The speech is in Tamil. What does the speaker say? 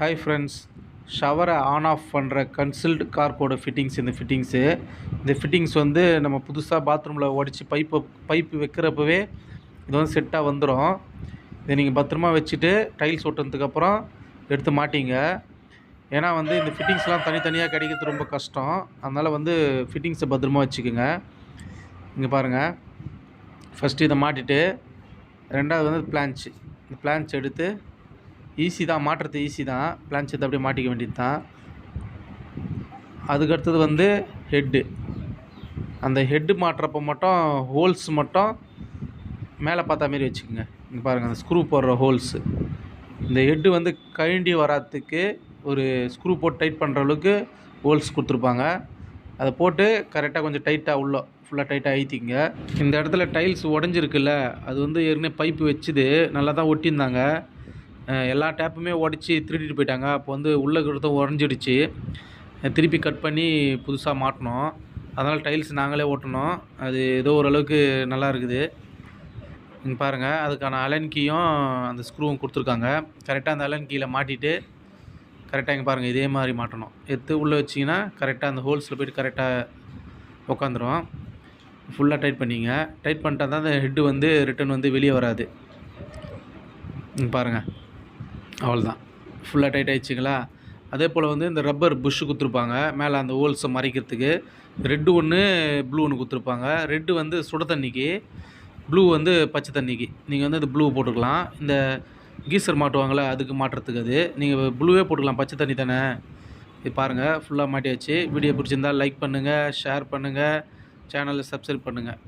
ஹாய் ஃப்ரெண்ட்ஸ் ஷவரை ஆன் ஆஃப் பண்ணுற கன்சில்டு கார்க்கோட ஃபிட்டிங்ஸ் இந்த ஃபிட்டிங்ஸு இந்த ஃபிட்டிங்ஸ் வந்து நம்ம புதுசாக பாத்ரூமில் உடச்சி பைப்பு பைப்பு வைக்கிறப்பவே இது வந்து செட்டாக வந்துடும் இதை நீங்கள் பத்திரமா வச்சுட்டு டைல்ஸ் ஒட்டுனதுக்கப்புறம் எடுத்து மாட்டிங்க. ஏன்னா வந்து இந்த ஃபிட்டிங்ஸ்லாம் தனித்தனியாக கிடைக்கிறது ரொம்ப கஷ்டம். அதனால் வந்து ஃபிட்டிங்ஸை பத்திரமா வச்சுக்கோங்க. இங்கே பாருங்கள் ஃபஸ்ட்டு இதை மாட்டிட்டு ரெண்டாவது வந்து பிளான்ச்சு இந்த பிளான்ச் எடுத்து ஈஸி தான் மாட்டுறது ஈஸி தான். பிளான் சேர்த்து அப்படியே மாட்டிக்க வேண்டியது தான் அதுக்கடுத்தது வந்து ஹெட்டு அந்த ஹெட்டு மாட்டுறப்ப மட்டும் ஹோல்ஸ் மட்டும் மேலே பார்த்தா மாரி வச்சுக்கோங்க. இங்கே பாருங்கள் அந்த ஸ்க்ரூ போடுற ஹோல்ஸு இந்த ஹெட்டு வந்து கழண்டி வராதுக்கு ஒரு ஸ்க்ரூ போட்டு டைட் பண்ணுற அளவுக்கு ஹோல்ஸ் கொடுத்துருப்பாங்க. அதை போட்டு கரெக்டாக கொஞ்சம் டைட்டாக உள்ள ஃபுல்லாக டைட்டாக அழுத்திங்க இந்த இடத்துல டைல்ஸ் உடஞ்சிருக்குல்ல அது வந்து ஏற்கனவே பைப்பு வச்சுது நல்லா தான் ஒட்டியிருந்தாங்க. எல்லா டேப்புமே உடச்சி திருடிட்டு போயிட்டாங்க. அப்போ வந்து உள்ளே இருக்கிறதும் உடஞ்சிடுச்சு திருப்பி கட் பண்ணி புதுசாக மாட்டினோம். அதனால் டைல்ஸ் நாங்களே ஓட்டினோம் அது ஏதோ ஓரளவுக்கு நல்லா இருக்குது. இங்கே பாருங்கள் அதுக்கான அலன் கீயும் அந்த ஸ்க்ரூவும் கொடுத்துருக்காங்க. கரெக்டாக அந்த அலன் கீயில் மாட்டிட்டு கரெக்டாக இங்கே பாருங்கள் இதே மாதிரி மாட்டணும். எடுத்து உள்ளே வச்சிங்கன்னா கரெக்டாக அந்த ஹோல்ஸில் போய்ட்டு கரெக்டாக உக்காந்துரும். ஃபுல்லாக டைட் பண்ணிங்க. டைட் பண்ணிட்டா தான் அந்த ஹெட்டு வந்து ரிட்டன் வந்து வெளியே வராது. இங்கே பாருங்கள் அவ்வளோதான் ஃபுல்லாக டைட் ஆயிடுச்சுங்களா? அதே போல் வந்து இந்த ரப்பர் புஷ்ஷு கொடுத்துருப்பாங்க. மேலே அந்த ஹோல்ஸை மறைக்கிறதுக்கு. ரெட்டு ஒன்று ப்ளூ ஒன்று கொடுத்துருப்பாங்க. ரெட்டு வந்து சுட தண்ணிக்கு ப்ளூ வந்து பச்சை தண்ணிக்கு. நீங்கள் வந்து அது ப்ளூ போட்டுக்கலாம். இந்த கீசர் மாட்டுவாங்கள்ல அதுக்கு மாட்டுறதுக்கு அது. நீங்கள் ப்ளூவே போட்டுக்கலாம். பச்சை தண்ணி தானே? இது பாருங்கள் ஃபுல்லாக மாட்டியாச்சு. வீடியோ பிடிச்சிருந்தால் லைக் பண்ணுங்கள் ஷேர் பண்ணுங்கள் சேனலை சப்ஸ்கிரைப் பண்ணுங்கள்